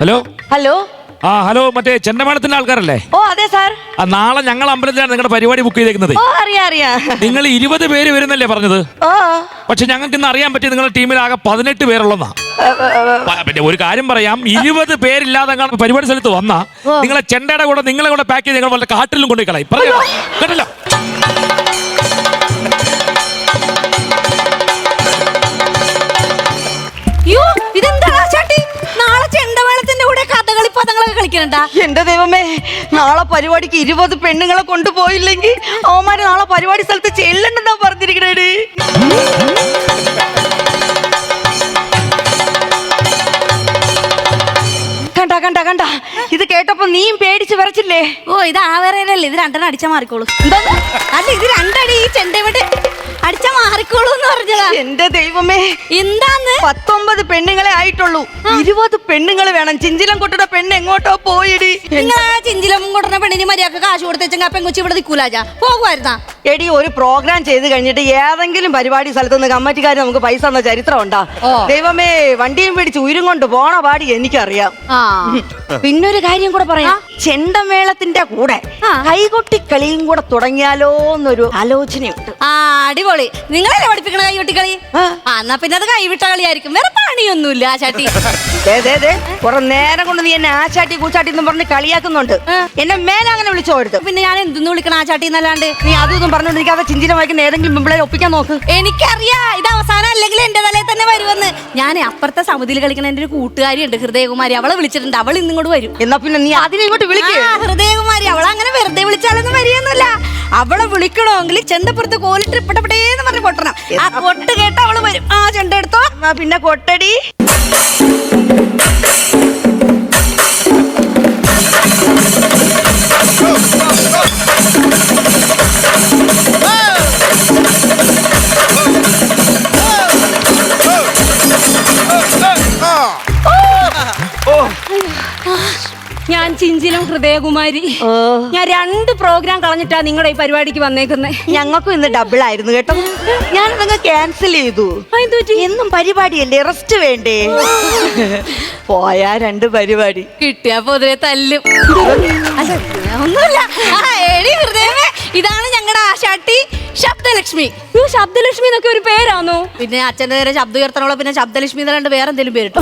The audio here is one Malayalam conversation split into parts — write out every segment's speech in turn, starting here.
ഹലോ? ഹലോ? ആ ഹലോ മറ്റേ ചെണ്ടമേളത്തിന്റെ ആൾക്കാരല്ലേ? ഓ അതെ സാർ. ആ നാളെ ഞങ്ങൾ അമ്പലത്തിലാണ് നിങ്ങളുടെ പരിപാടി ബുക്ക് ചെയ്തേക്കുന്നത്. ഓ അറിയാം അറിയാം. നിങ്ങൾ ഇരുപത് പേര് വരുന്നല്ലേ പറഞ്ഞത്? ഓ. പക്ഷെ ഞങ്ങൾക്ക് ഇന്ന് അറിയാൻ പറ്റിയ നിങ്ങളുടെ ടീമിൽ ആകെ പതിനെട്ട് പേരുള്ളതാ. പിന്നെ ഒരു കാര്യം പറയാം. ഇരുപത് പേരില്ലാതെ പരിപാടി സ്ഥലത്ത് വന്നാ നിങ്ങളെ ചെണ്ടയുടെ കൂടെ നിങ്ങളെ കൂടെ പാക്ക് ചെയ്ത് നിങ്ങൾ വല്ല കാട്ടിലും കൊണ്ടുപോയി കളയും. പറയാം കേട്ടല്ലോ? കഥകളി പദങ്ങളൊക്കെ കളിക്കണണ്ടാ? എന്റെ ദൈവമേ നാളെ പരിപാടിക്ക് ഇരുപത് പെണ്ണുങ്ങളെ കൊണ്ടുപോയില്ലെങ്കിൽ അവന്മാര് നാളെ പരിപാടി സ്ഥലത്ത് ചെല്ലണ്ടെന്നാ പറഞ്ഞിരിക്കണേടി. കണ്ട കണ്ട കണ്ട. ഇത് കേട്ടപ്പോ നീയും പേടിച്ച് വരച്ചില്ലേ ഓ ഇത് ആവേറേനല്ലേ ഇത് രണ്ടെണ്ണം അടിച്ചാ മാറിക്കോളൂ. അല്ല ഇത് രണ്ടടി ഈ ചെണ്ടയുടെ അടിച്ചാ മാറിക്കോളൂ എന്ന് പറഞ്ഞതാ. എന്റെ ദൈവമേ. എന്താന്ന്? പത്തൊമ്പത് പെണ്ണുങ്ങളെ ആയിട്ടുള്ളൂ. ഇരുപത് പെണ്ണുങ്ങൾ വേണം. ചിഞ്ചിലം കൊട്ടുടെ പെണ്ണ് എങ്ങോട്ടോ പോയിടി. നിങ്ങൾ കൊട്ടുന്ന ചിഞ്ചിലും പെണ്ണിന് മര്യാദയ്ക്ക് കാശ് കൊടുത്തേച്ചെങ്കിൽ ആ പെങ്കൊച്ചി ഇവിടെ നിൽക്കൂലാജാ പോകുമായിരുന്നാ എടി ഒരു പ്രോഗ്രാം ചെയ്ത് കഴിഞ്ഞിട്ട് ഏതെങ്കിലും പരിപാടി സ്ഥലത്ത് നിന്ന് കമ്മറ്റിക്കാർ നമുക്ക് പൈസ തന്ന ചരിത്രം ഉണ്ടാ? ദൈവമേ വണ്ടിയും പിടിച്ച് ഉയരും കൊണ്ട് പോണ പാടി എനിക്കറിയാം. പിന്നെ പിന്നൊരു കാര്യം കൂടെ പറയാം. ചെണ്ടമേളത്തിന്റെ കൂടെ കൈകൊട്ടിക്കളിയും കൈകൊട്ടി കളിയും കൂടെ തുടങ്ങിയാലോ എന്നൊരു ആലോചനയുണ്ട്. ആ അടിപൊളി നിങ്ങളല്ലേ പഠിപ്പിക്കണ കൈകൊട്ടി കളി? ആ. എന്നാ പിന്നെ അത് കൈവിട്ട കളിയായിരിക്കും. വേറെ പണിയൊന്നുമില്ല ആ ചാട്ടി. ദേ, ദേ, ദേ, കുറെ നേരം കൊണ്ട് നീ എന്നെ ആശാട്ടി കൂച്ചാട്ടി എന്ന് പറഞ്ഞ് കളിയാക്കുന്നുണ്ട്. എന്നെ മേലെ അങ്ങനെ വിളിച്ചു പോരുത് പിന്നെ ഞാൻ എന്തെന്ന് വിളിക്കണം ആ ചാട്ടി എന്നല്ലാണ്ട്? നീ അതൊന്നും പറഞ്ഞോണ്ട് എനിക്ക് അത് ചിഞ്ചിലം വായിക്കുന്ന ഏതെങ്കിലും പിമ്പിളെ ഒപ്പിക്കാൻ നോക്ക്. എനിക്കറിയാ. ഇത് അവസാനം അല്ലെങ്കിൽ എന്റെ തലയിൽ തന്നെ വരുമെന്ന്. ഞാൻ അപ്പുറത്തെ സമിതിയിൽ കളിക്കണ എന്റെ ഒരു കൂട്ടുകാരി ഉണ്ട് ഹൃദയകുമാരി. അവളെ വിളിച്ചിട്ടുണ്ട്. അവൾ ഇന്നിങ്ങോട്ട് വരും. എന്നാ പിന്നെ നീ അതിനെ ഇങ്ങോട്ട് വിളിക്കേ. ഹൃദയകുമാരി. അവളെ വിളിക്കണമെങ്കിൽ ചെന്തപ്പുറത്ത് കോലിട്ട് പെട്ടപ്പെട്ടേന്ന് പറഞ്ഞ് കൊട്ടണം ആ കൊട്ട് കേട്ട് അവൾ വരും. ആ ചെണ്ട എടുത്തോ. പിന്നെ കൊട്ടടി ഹൃദയകുമാരി. ഞാൻ രണ്ട് പ്രോഗ്രാം കളഞ്ഞിട്ടാ നിങ്ങളുടെ ഈ പരിപാടിക്ക് വന്നേക്കുന്നത് ഞങ്ങൾക്കും ഇന്ന് ഡബിൾ ആയിരുന്നു കേട്ടോ. ഞാൻ നിങ്ങൾ ക്യാൻസൽ ചെയ്തു എന്നും പരിപാടിയല്ലേ? റെസ്റ്റ് വേണ്ടേ? പോയാ രണ്ട് പരിപാടി. കിട്ടിയാ പൊതുവെ തല്ലും. ഒന്നുമില്ല. ആ, ഇതാണ് ഞങ്ങളുടെ ആശാട്ടി. ശബ്ദലക്ഷ്മി. ശബ്ദലക്ഷ്മി എന്നൊക്കെ ഒരു പേരാണോ പിന്നെ അച്ഛന്റെ നേരെ ശബ്ദം ഉയർത്തണോളോ പിന്നെ ശബ്ദലക്ഷ്മി എന്നല്ലാണ്ട് വേറെ എന്തെങ്കിലും പേരിട്ടോ?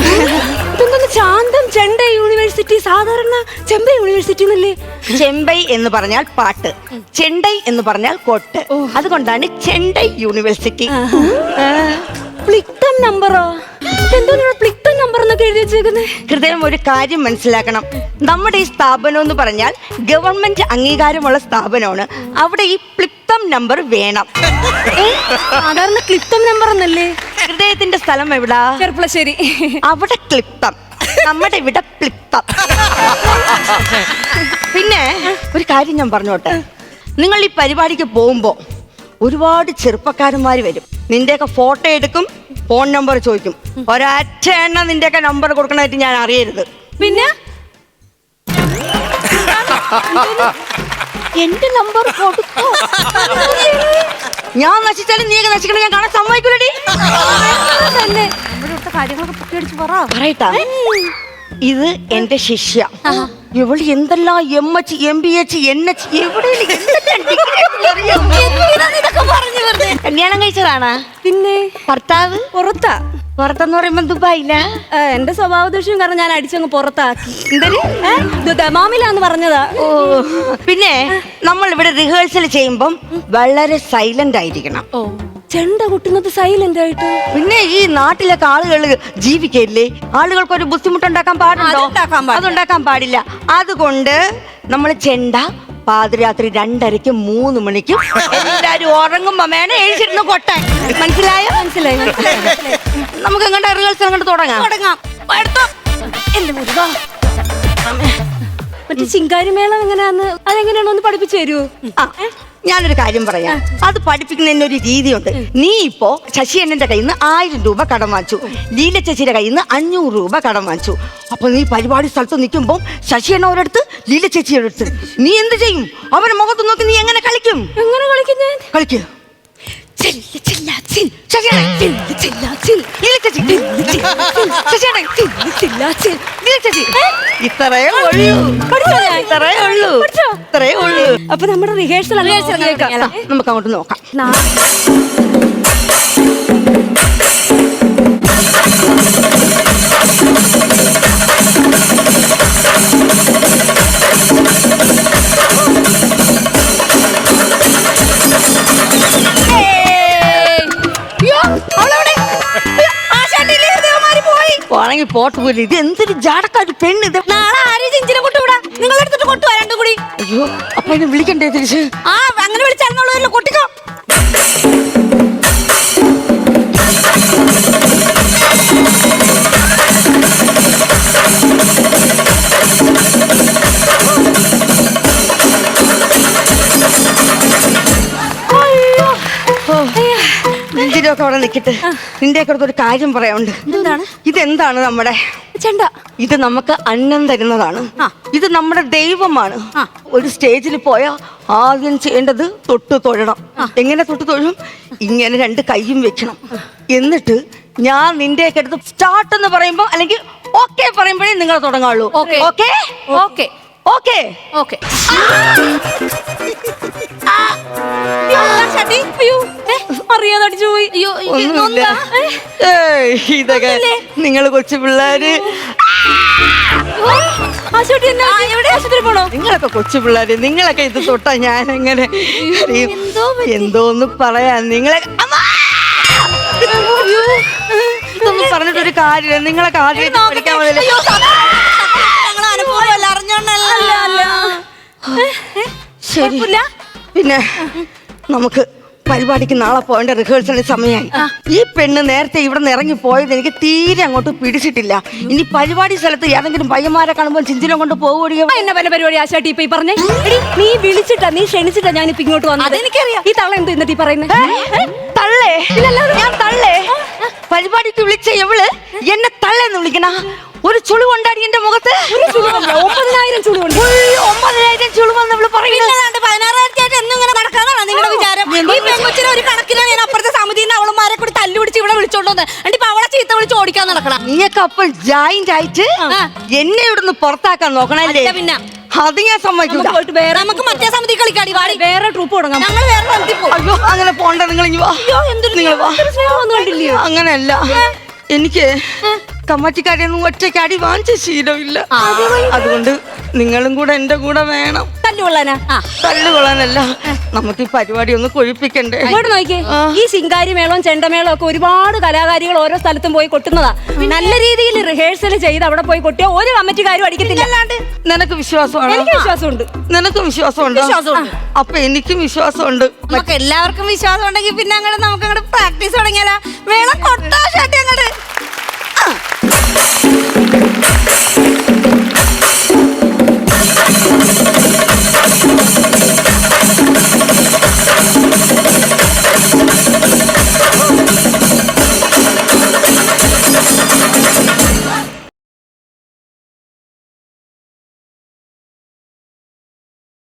ഇതൊന്നും ശാന്തം ചെണ്ട യൂണിവേഴ്സിറ്റി സാധാരണ ചെമ്പ യൂണിവേഴ്സിറ്റി എന്നല്ലേ? ചെമ്പൈ എന്ന് പറഞ്ഞാൽ പാട്ട്. ചെണ്ടൈ എന്ന് പറഞ്ഞാൽ കൊട്ട്. അതുകൊണ്ടാണ് ചെണ്ടൈ യൂണിവേഴ്സിറ്റി. പ്ലിക്തം നമ്പറോ? എന്തോന്നാ പ്ലിക്തം നമ്പർ എന്നൊക്കെ എഴുതി വെച്ചേക്കുന്നേ? ഹൃദയം ഒരു കാര്യം മനസ്സിലാക്കണം. നമ്മുടെ ഈ സ്ഥാപനം എന്ന് പറഞ്ഞാൽ ഗവൺമെന്റ് അംഗീകാരമുള്ള സ്ഥാപനമാണ്. അവിടെ ഈ പ്ലിപ്തം നമ്പർ വേണം. സാധാരണ ക്ലിപ്തം നമ്പർ എന്നല്ലേ ഹൃദയത്തിന്റെ സ്ഥലം എവിടാ? ചെർപ്പളശ്ശേരി. അവിടെ ക്ലിപ്തം നമ്മുടെ ഇവിടെ പ്ലിപ്തം പിന്നെ ഒരു കാര്യം ഞാൻ പറഞ്ഞോട്ടെ. നിങ്ങൾ ഈ പരിപാടിക്ക് പോകുമ്പോ ഒരുപാട് ചെറുപ്പക്കാരന്മാർ വരും. നിന്റെയൊക്കെ ഫോട്ടോ എടുക്കും ഫോൺ നമ്പർ ചോദിക്കും. ഒരൊറ്റ എണ്ണ നിന്റെയൊക്കെ നമ്പർ കൊടുക്കണമായിട്ട് ഞാൻ അറിയരുത്. പിന്നെ? എന്റെ നമ്പർ കൊടുക്കോ ഞാൻ നശിച്ചാലും നീ നശിക്കണം ഞാൻ കാണാൻ സമ്മതിക്കൂലടി. തന്നെ കാര്യങ്ങളൊക്കെ പൊക്കി പറ. പറയട്ടാ. ഇത് എന്റെ ശിഷ്യ. ഇവൾ എന്തെല്ലാം M H M B H N H എവിടെ കല്യാണം കഴിച്ചതാണ്? പിന്നെ ഭർത്താവ്? പുറത്താ. പുറത്തെന്ന് പറയുമ്പോ ദുബായില്ല എന്റെ സ്വഭാവ ദൂഷ്യം കാരണം ഞാൻ അടിച്ചങ്ങ് പുറത്താക്കി. എന്തായാലും പറഞ്ഞതാ. ഓ പിന്നെ നമ്മൾ ഇവിടെ റിഹേഴ്സൽ ചെയ്യുമ്പം വളരെ സൈലന്റ് ആയിരിക്കണം. ഓ. ചെണ്ട കൊട്ടുന്നത് സൈലന്റ് ആയിട്ട് പിന്നെ ഈ നാട്ടിലൊക്കെ ആളുകൾ ജീവിക്കല്ലേ ആളുകൾക്ക് ഒരു ബുദ്ധിമുട്ടുണ്ടാക്കാൻ പാടുണ്ടോ? അതുണ്ടാക്കാൻ പാടില്ല. അതുണ്ടാക്കാൻ പാടില്ല. അതുകൊണ്ട് നമ്മൾ ചെണ്ട പാതിരാത്രി രണ്ടരയ്ക്കും മൂന്ന് മണിക്കും എല്ലാരും ഉറങ്ങുമ്പോ വേണം എഴുതിരുന്ന് കൊട്ടാൻ. മനസ്സിലായോ? മനസ്സിലായി മനസ്സിലായി മനസ്സിലായി. നമുക്ക് എങ്ങോട്ട് റിഹേഴ്സൽ അങ്ങോട്ട് തുടങ്ങാം? തുടങ്ങാം. എടുത്തോ. എന്റെ മുരുക മറ്റേ ചിങ്കാരി മേളം എങ്ങനെയാന്ന്? അതെങ്ങനെയാണോ ഒന്ന് പഠിപ്പിച്ചു തരുമോ ആ, ഞാനൊരു കാര്യം പറയാം. അത് പഠിപ്പിക്കുന്നതിന് ഒരു രീതിയുണ്ട്. നീ ഇപ്പോ ശശി അണ്ണന്റെ കയ്യിൽ നിന്ന് ആയിരം രൂപ കടം വാങ്ങിച്ചു. ലീല ചേച്ചിയുടെ കയ്യിൽ നിന്ന് അഞ്ഞൂറ് രൂപ കടം വാങ്ങിച്ചു. അപ്പൊ നീ പരിപാടി സ്ഥലത്ത് നിൽക്കുമ്പോൾ ശശി അണ്ണ ഒരിടത്ത് ലീല ചേച്ചിയുടെ അടുത്ത്. നീ എന്ത് ചെയ്യും? അവരുടെ മുഖത്ത് നോക്കി നീ എങ്ങനെ കളിക്കും? എങ്ങനെ കളിക്കും ഞാൻ? അപ്പൊ നമ്മുടെ റിഹേഴ്സൽ? നമുക്ക് അങ്ങോട്ട് നോക്കാം. പോണെങ്കിൽ പോട്ട് പോലും ഇത് എന്തൊരു ജാടക്കാട് പെണ്ണ് ഇത്? നാളെ ആരും ചിഞ്ചിനെ കൊട്ടുവിടാ നിങ്ങൾ എടുത്തിട്ട് കൊട്ടുവാ രണ്ടും കൂടി. അയ്യോ അപ്പൊ എന്നെ വിളിക്കണ്ടേ തിരിച്ച്? ആ അങ്ങനെ വിളിച്ചാൽ കൊട്ടിക്കോ. നെഞ്ചിലൊക്കെ അവിടെ നിൽക്കട്ടെ. നിന്റെ ഒക്കെ ഒരു കാര്യം പറയാനുണ്ട്. എന്താണ്? ഇതെന്താണ് നമ്മുടെ? ചെണ്ട. ഇത് നമുക്ക് അന്നം തരുന്നതാണ്. ഇത് നമ്മുടെ ദൈവമാണ്. ഒരു സ്റ്റേജിൽ പോയാൽ ആദ്യം ചെയ്യേണ്ടത് തൊട്ട് തൊഴണം. എങ്ങനെ തൊട്ട് തൊഴും? ഇങ്ങനെ രണ്ട് കൈയും വെക്കണം. എന്നിട്ട് ഞാൻ നിന്റെയൊക്കെ അടുത്ത് സ്റ്റാർട്ട് എന്ന് പറയുമ്പോൾ അല്ലെങ്കിൽ ഓക്കെ പറയുമ്പോഴേ നിങ്ങൾ തുടങ്ങാവുള്ളൂ. Okay okay okay okay okay ഇതൊക്കെ നിങ്ങൾ കൊച്ചു പിള്ളേര്. നിങ്ങളൊക്കെ കൊച്ചു പിള്ളേര്. നിങ്ങളൊക്കെ ഇത് തൊട്ടാ ഞാൻ എങ്ങനെ. എന്തോന്ന് പറയാ നിങ്ങളെ അമ്മാ! ഇതൊന്നും പറഞ്ഞിട്ടൊരു കാര്യമില്ല. നിങ്ങളൊക്കെ ആദ്യമായിട്ട് പഠിക്കാൻ അറിഞ്ഞോണ്ടല്ല? ശരി. പിന്നെ നമുക്ക് പരിപാടിക്ക് നാളെ പോകേണ്ട റിഹേഴ്സലിന് സമയമായി. ഈ പെണ്ണ് നേരത്തെ ഇവിടെ നിന്ന് ഇറങ്ങി പോയത് എനിക്ക് തീരെ അങ്ങോട്ട് പിടിച്ചിട്ടില്ല. ഇനി പരിപാടി സ്ഥലത്ത് ഏതെങ്കിലും പയ്യന്മാരെ കാണുമ്പോൾ ചിഞ്ചിലും കൊണ്ട് പോവുകയോ എന്നെ പല പരിപാടി ആശാട്ടി ഇപ്പൊ ഈ പറഞ്ഞേ? എടി, നീ വിളിച്ചിട്ടാ നീ ക്ഷണിച്ചിട്ടാ ഞാൻ ഇപ്പൊ ഇങ്ങോട്ട് വന്നത്. ഈ തള്ള എന്ത് എന്നിട്ട് ഈ പറയുന്നത് തള്ളേ? ഞാൻ തള്ളേ? പരിപാടിക്ക് വിളിച്ച എവൾ എന്നെ തള്ളേന്ന് വിളിക്കണ? ഒരു ചുളി കൊണ്ടാടി എന്റെ മുഖത്ത്? ഒമ്പതിനായിരം ചുളി ഒമ്പതിനായിരം ഇവൾ പറയുന്നത്. പെൺകൊച്ചിനെ ഒരു കണക്കിനാണ് ഞാൻ അപ്പുറത്തെ സമിതിയിൽ അവളമാരെ കൂടി തല്ലുപിടിച്ച് ഇവിടെ വിളിച്ചോണ്ടോന്ന് എന്നിട്ട് ഇപ്പൊ അവളെ ചീത്ത വിളിച്ച് ഓടിക്കാൻ നടക്കണം. നീയൊക്കെ അപ്പോൾ ജോയിന്റ് ആയിട്ട് എന്നെ ഇവിടുന്ന് പുറത്താക്കാൻ നോക്കണല്ലേ? പിന്നെ. അത് ഞാൻ സമ്മതിക്കൂല. നമുക്ക് മറ്റേ സമിതി കളിക്കാടി വാടി. വേറെ ട്രൂപ്പ് തുടങ്ങാം. ഞങ്ങൾ വേറെ സമിതി അയ്യോ അങ്ങനെ പോണ്ട നിങ്ങൾ ഇനി വാ. നിങ്ങൾ വാ. അങ്ങനെയല്ല. എനിക്ക് കമ്മറ്റിക്കാരെയൊന്നും ഒറ്റയ്ക്ക് അടി വാങ്ങിച്ച ശീലമില്ല. അതുകൊണ്ട് നിങ്ങളും കൂടെ എന്റെ കൂടെ വേണം. തല്ലുകൊള്ളാനാ? ആ. തല്ലുകൊള്ളാനല്ല. നമുക്ക് ഈ പരിപാടി ഒന്ന് കൊഴിപ്പിക്കണ്ടേ? ഇങ്ങോട്ട് നോക്കിയേ. ഈ ശിങ്കാരി മേളവും ചെണ്ടമേളവും ഒക്കെ ഒരുപാട് കലാകാരികൾ ഓരോ സ്ഥലത്തും പോയി കൊട്ടുന്നതാ. നല്ല രീതിയിൽ റിഹേഴ്സൽ ചെയ്ത് അവിടെ പോയി കൊട്ടിയ ഒരു കമ്മിറ്റിക്കാരും അടിക്കത്തില്ല. അല്ലാണ്ട് നിനക്ക് വിശ്വാസമാണ്? എനിക്ക് വിശ്വാസമുണ്ട്. നിനക്ക് വിശ്വാസമുണ്ടോ? വിശ്വാസമുണ്ട്. അപ്പൊ എനിക്കും വിശ്വാസമുണ്ട്. നമുക്ക് എല്ലാവർക്കും വിശ്വാസം ഉണ്ടെങ്കിൽ പിന്നെ അങ്ങോട്ട് നമുക്ക് അങ്ങോട്ട് പ്രാക്ടീസ് തുടങ്ങിയാലോ? വേളം കൊട്ടാ ഷട്ടി അങ്ങോട്ട്